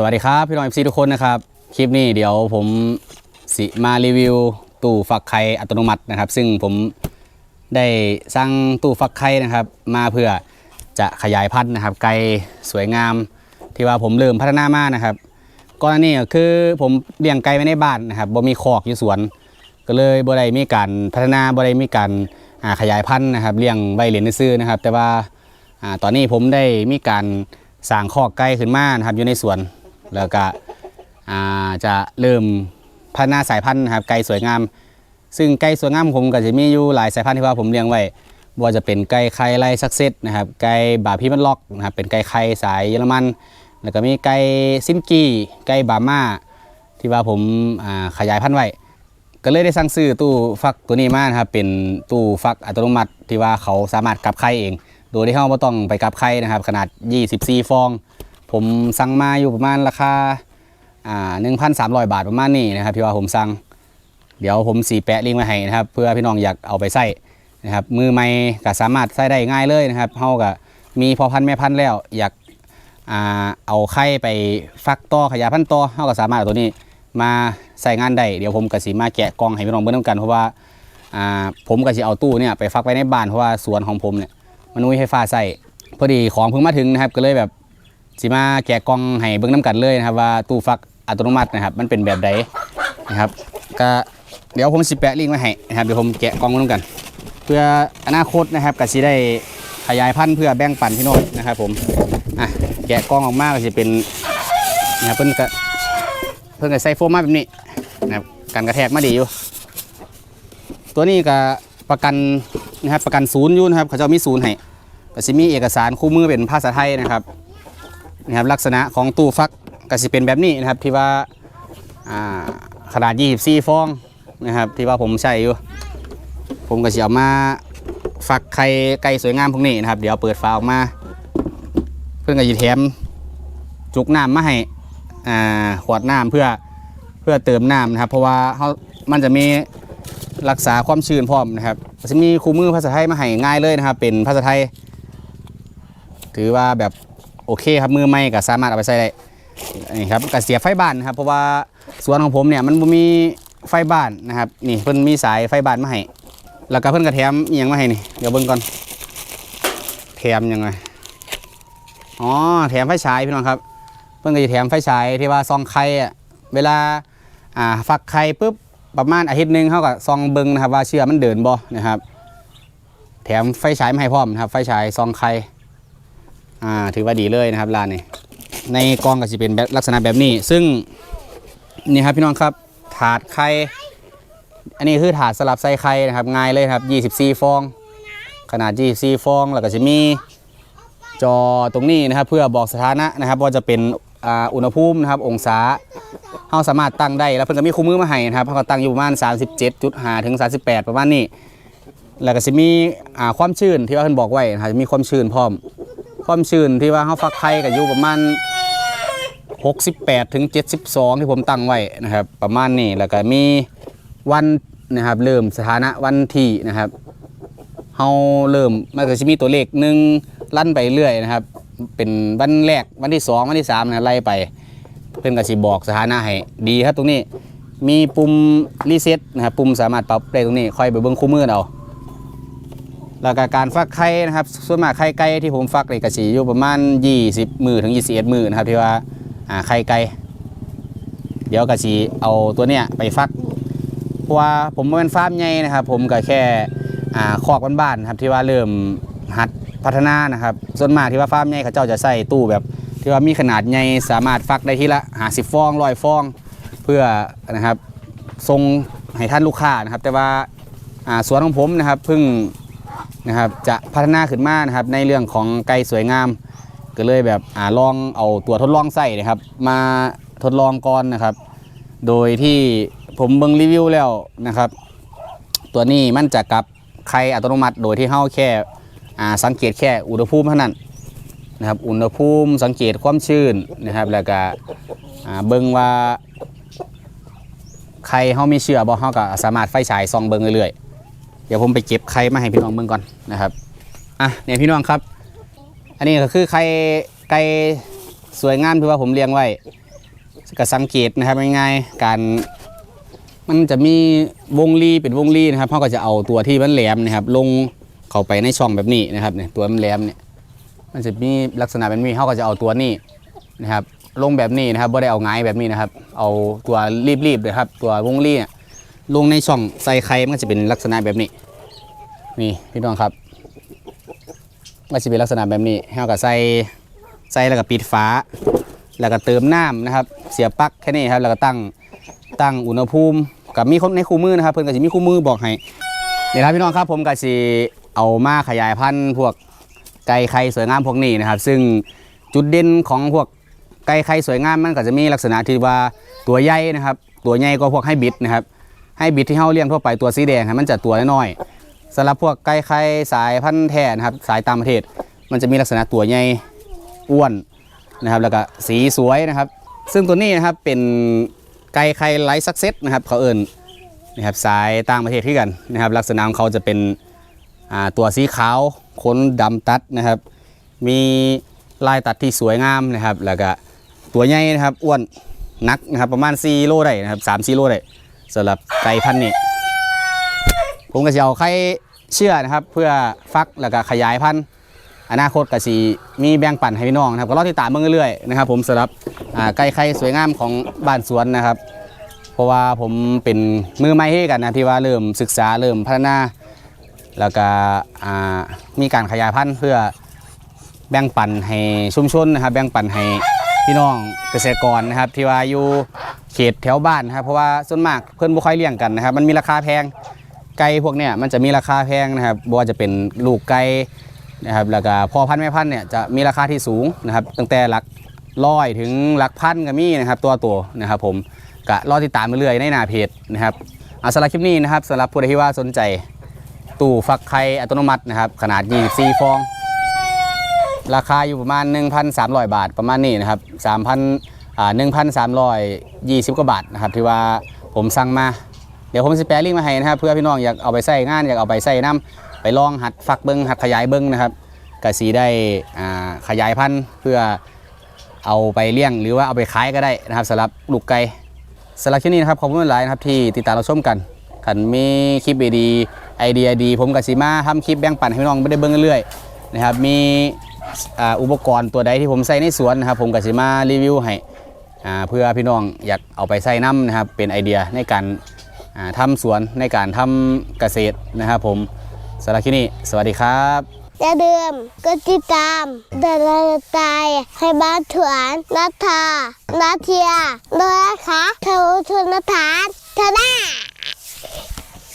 สวัสดีครับ พี่น้องเอฟซีทุกคนนะครับ คลิปนี้เดี๋ยวผมสิมารีวิวตู้ฟักไข่อัตโนมัตินะครับ ซึ่งผมได้สร้างตู้ฟักไข่นะครับ มาเพื่อจะขยายพันธุ์นะครับ ไก่สวยงามที่ว่าผมเริ่มพัฒนามากนะครับก่อนหน้านี้คือผมเลี้ยงไก่ไว้ในบ้านนะครับบ่มีคอกอยู่สวน ก็เลยบ่ได้มีการพัฒนาบ่ได้มีการขยายพันธุ์นะครับเลี้ยงใบเหรียญซื้อนะครับ แต่ว่าอ่าตอนนี้ผมได้มีการสร้างคอกไก่ขึ้นมานะครับอยู่ในสวน แล้วก็จะเริ่มพัฒนาสายพันธุ์นะครับไก่สวยงาม ซึ่งไก่สวยงามของผมก็จะมีอยู่หลายสายพันธุ์ที่ว่าผมเลี้ยงไว้บ่ว่าจะเป็นไก่ไข่ไล่ซักเซตนะครับไก่บาพีมันล็อกนะครับเป็นไก่ไข่สายเยอรมัน แล้วก็มีไก่ซินกี้ไก่บาม่าที่ว่าผมขยายพันธุ์ไว้ก็เลยได้สั่งซื้อตู้ฟักตัวนี้มานะครับเป็นตู้ฟักอัตโนมัติที่ว่าเขาสามารถกลับไข่เอง โดยที่เขาไม่ต้องไปกลับไข่นะครับ ขนาด 24 ฟอง ผมสั่งมาอยู่ประมาณราคาอ่า1,300บาทประมาณนี้นะครับที่ว่าผมสั่งเดี๋ยวผมสีแปะลิงก์ไว้ให้นะครับ เพื่อพี่น้องอยากเอาไปใส่นะครับมือใหม่ก็สามารถใส่ได้ง่ายเลยนะครับเฮาก็มีพอพันแม่พันแล้ว อยากอ่าเอาไข่ไปฟักต่อขยายพันธุ์ต่อเฮาก็สามารถเอาตัวนี้มาใส่งานได้เดี๋ยวผมกับสิมาแกะกองให้พี่น้องเบิ่งนำกันเพราะว่าอ่าผมก็สิเอาตู้เนี่ยไปฟักไว้ในบ้านเพราะว่าสวนของผมเนี่ยมันไม่มีไฟฟ้าใส่พอดีของเพิ่งมาถึงนะครับก็เลยแบบ สิมาแกะกล่องให้เบิ่งน้กันเลยนะครับว่าตู้ฟักอัตโนมัตินะครับ มันเป็นแบบใดนะครับก็เดี๋ยวผมสิแปะลิงก์ไว้ให้นะครับเดี๋ยวผมแกะกล่องไว้น้กัน เพื่ออนาคตนะครับก็สิได้ขยายพันธุ์เพื่อแบ่งปันพี่น้องนะครับ ผมอะแกะกล่องออกมาก็สิเป็นนะครับเพิ่นก็เพิ่งจะใส่โฟมมาแบบนี้นะครับกันกระแทกมาดีอยู่ ตัวนี้ก็ประกันนะครับประกันศูนย์อยู่นะครับเขาจะมีศูนย์ให้ก็จะมีเอกสารคู่มือเป็นภาษาไทยนะครับ นะครับลักษณะของตู้ฟักก็จะเป็นแบบนี้นะครับที่ว่าขนาด 24 ฟองนะครับที่ว่าผมใช้อยู่ ผมก็จะเอามาฟักไข่ไก่สวยงามพวกนี้นะครับ เดี๋ยวเปิดฝาออกมา เพื่อนก็จะแถมจุกน้ำมาให้ขวดน้ำเพื่อเพื่อเติมน้ำนะครับ เพราะว่าเขามันจะมีรักษาความชื้นพร้อมนะครับจะมีคู่มือภาษาไทยมาให้ง่ายเลยนะครับ เป็นภาษาไทย ถือว่าแบบ โอเคครับมือไม่ก็สามารถเอาไปใช้ได้นี่ครับก็เสียไฟบ้านนะครับ เพราะว่าสวนของผมเนี่ยมันมีไฟบ้านนะครับนี่เพิ่นมีสายไฟบ้านมาให้แล้วก็เพิ่นกระแถมอหยังมาให้นี่เดี๋ยวเบิ่งก่อนแถมยังไงอ๋อแถมไฟฉายพี่น้องครับ เพิ่นก็จะแถมไฟฉายที่ว่าซองไข่อะเวลาอ่าฟักไข่ปุ๊บประมาณอาทิตย์หนึ่งเขาก็ซองเบิงนะครับว่าเชื้อมันเดินบ่นะครับ แถมไฟฉายมาให้พร้อมนะครับ ไฟฉายซองไข่ อ่าถือว่าดีเลยนะครับร้านนี้ในกองก็จะเป็นแบบลักษณะแบบนี้ ซึ่งนี่ครับพี่น้องครับถาดไข่อันนี้คือถาดสลับใส่ไข่นะครับง่ายเลยครับ24 ฟอง ขนาด 24 ฟอง แล้วก็จะมีจอตรงนี้นะครับ เพื่อบอกสถานะนะครับว่าจะเป็นอ,อุณหภูมินะครับองศาเราสามารถตั้งได้แล้วเพิ่นก็มีคู่มือมาให้นะครับเขาตั้งอยู่ประมาณ 37.5ถึง38 ประมาณนี้ แล้วก็จะมีความชื้นที่ว่าเพิ่นบอกไว้นะครับมีความชื้นพร้อม ความชื้นที่ว่าเฮาฟักไข่ก็อยู่ประมาณ 68ถึง72 ที่ผมตั้งไว้นะครับ ประมาณนี้แล้วก็มีวันนะครับเริ่มสถานะวันที่นะครับเฮาเริ่มมันก็จะมีตัวเลขหนึ่งลั่นไปเรื่อยนะครับ เป็นวันแรกวันที่สองวันที่สามนะไล่ไป เพื่อนก็สิบอกสถานะให้ดีครับตรงนี้มีปุ่มรีเซ็ตนะครับปุ่มสามารถปรับได้ตรงนี้ค่อยไปเบิ้งคู่มือเอา แล้วก็การฟักไข่นะครับส่วนมากไข่ไก่ที่ผมฟักนี่ก็สิอยู่ประมาณ 20 มือถึง 21 มือนะครับที่ว่าไข่ไก่เดี๋ยวก็สิเอาตัวเนี้ยไปฟักเพราะว่าผมบ่เป็นฟาร์มใหญ่นะครับ ผมก็แค่คอกบ้านๆครับที่ว่าเริ่มหัดพัฒนานะครับ ส่วนมากที่ว่าฟาร์มใหญ่เขาเจ้าจะใส่ตู้แบบ ที่ว่ามีขนาดใหญ่สามารถฟักได้ทีละหาสิบฟองร้อยฟอง เพื่อนะครับทรงให้ท่านลูกค้านะครับ แต่ว่าสวนของผมนะครับเพิ่ง นะครับจะพัฒนาขึ้นมานะครับในเรื่องของไก่สวยงาม ก็เลยแบบอ่าลองเอาตัวทดลองใส่นะครับ มาทดลองก่อนนะครับ โดยที่ผมเบิ่งรีวิวแล้วนะครับ ตัวนี้มันจะกับไข่อัตโนมัติ โดยที่เฮาแค่อ่าสังเกตแค่อุณหภูมิเท่านั้นนะครับอุณหภูมิสังเกตความชื้นนะครับ แล้วก็เบิ่งว่าไข่เฮามีเชื้อบ่เฮาก็สามารถไฟฉายส่องเบิ่งเรื่อยๆ เดี๋ยวผมไปเก็บไข่มาให้พี่น้องเบิ่งก่อนนะครับอะเนี่ยพี่น้องครับ อันนี้ก็คือไข่ไก่สวยงามที่ว่าผมเลี้ยงไว้ก็สังเกตนะครับง่ายๆการมันจะมีวงรีเป็นวงรีนะครับเขาก็จะเอาตัวที่มันแหลมนะครับ ลงเข้าไปในช่องแบบนี้นะครับเนี่ยตัวมันแหลมเนี่ยมันจะมีลักษณะแบบนี้เขาก็จะเอาตัวนี้นะครับ ลงแบบนี้นะครับไม่ได้เอาง่ายแบบนี้นะครับ เอาตัวรีบๆเลยครับ ตัววงรีเนี่ย ลงในช่องใส่ไข่มันก็จะเป็นลักษณะแบบนี้ นี่พี่น้องครับมันจะเป็นลักษณะแบบนี้เขาก็ใส่ใส่แล้วก็ปิดฝา แล้วก็เติมน้ำนะครับ เสียบปลั๊กแค่นี้ครับ แล้วก็ตั้งตั้งอุณหภูมิกับมีคนในคู่มือนะครับ เพิ่อนก็จะมีคู่มือบอกให้นี่ครับพี่น้องครับผมก็สิเอามาขยายพันธุ์พวกไก่ไข่สวยงามพวกนี้นะครับ ซึ่งจุดเด่นของพวกไก่ไข่สวยงามมันก็จะมีลักษณะที่ว่าตัวใหญ่นะครับ ตัวใหญ่กว่าพวกไฮบริดนะครับ ไฮบริดที่เฮาเลี้ยงทั่วไปตัวสีแดงครับมันจะตัวน้อยๆสำหรับพวกไก่ไข่สายพันธุ์แท้นะครับสายตางประเทศ มันจะมีลักษณะตัวใหญ่อ้วนนะครับ แล้วก็สีสวยนะครับ ซึ่งตัวนี้นะครับเป็นไก่ไข่ไลท์ซักเซสนะครับเขาเอิญนะครับสายต่างประเทศที่กันนะครับ ลักษณะของเขาจะเป็นตัวสีขาวขนดำตัดนะครับ มีลายตัดที่สวยงามนะครับ แล้วก็ตัวใหญ่นะครับอ้วนนักนะครับประมาณ4โลได้นะครับ3 4โลได้ สำหรับไก่พันธุ์นี้ผมก็จะเอาไข่เชื่อนะครับ เพื่อฟักแล้วก็ขยายพันธุ์อนาคตก็สิมีแบ่งปันให้พี่น้องนะครับก็รอติดตามเบิ่งเรื่อยๆนะครับ ผมสำหรับไก่ไข่สวยงามของบ้านสวนนะครับ เพราะว่าผมเป็นมือใหม่ให้กันนะที่ว่าเริ่มศึกษาเริ่มพัฒนา แล้วก็มีการขยายพันธุ์เพื่อแบ่งปันให้ชุมชนนะครับ แบ่งปันให้พี่น้องเกษตรกรนะครับ ที่ว่าอยู่ ขตแถวบ้านนะครับเพราะว่าส่วนมากเพื่อนบ่ค่อยเลี้ยงกันนะครับ มันมีราคาแพงไก่พวกเนี้ยมันจะมีราคาแพงนะครับบ่ว่าจะเป็นลูกไก่นะครับแล้วก็พ่อพันธุ์แม่พันธุ์เนี่ยจะมีราคาที่สูงนะครับ ตั้งแต่หลักร้อยถึงหลักพันก็มีนะครับตัวตัวนะครับผมก็รอติดตามไปเรื่อยในหน้าเพจนะครับอาสำหรับคลิปนี้นะครับสำหรับผู้ใดที่ว่าสนใจตู้ฟักไข่อัตโนมัตินะครับขนาด 24 ฟอง ราคาอยู่ประมาณ 1,300 บาทประมาณนี้นะครับ3,000 1,320 กว่าบาทนะครับที่ว่าผมสั่งมา เดี๋ยวผมจะแปะลิงมาให้นะครับเพื่อพี่น้องอยากเอาไปใส่งานอยากเอาไปใส่น้ำไปลองหัดฟักเบิ้งหัดขยายเบิ้งนะครับกสีได้ขยายพันธุ์เพื่อเอาไปเลี้ยงหรือว่าเอาไปขายก็ได้นะครับสำหรับลูกไก่สำหรับคลิปนี้นะครับขอบคุณหลายนะครับที่ติดตามเราชมกันขันมีคลิปดีไอเดียดีผมกับสีมาทำคลิปแบ่งปันให้พี่น้องไม่ได้เบิ้งเรื่อยนะครับมีอุปกรณ์ตัวใดที่ผมใส่ในสวนนะครับผมกับสีมารีวิวให้ เพื่อพี่น้องอยากเอาไปใส่น้ำนะครับเป็นไอเดียในการทำทำสวนในการทำเกษตรนะครับผมสำหรับที่นี่สวัสดีครับอย่าลืมกดติดตามเดินตายให้บ้านถวนนัทธานาเทียด้วยนะคะเทวชนทานเทน่า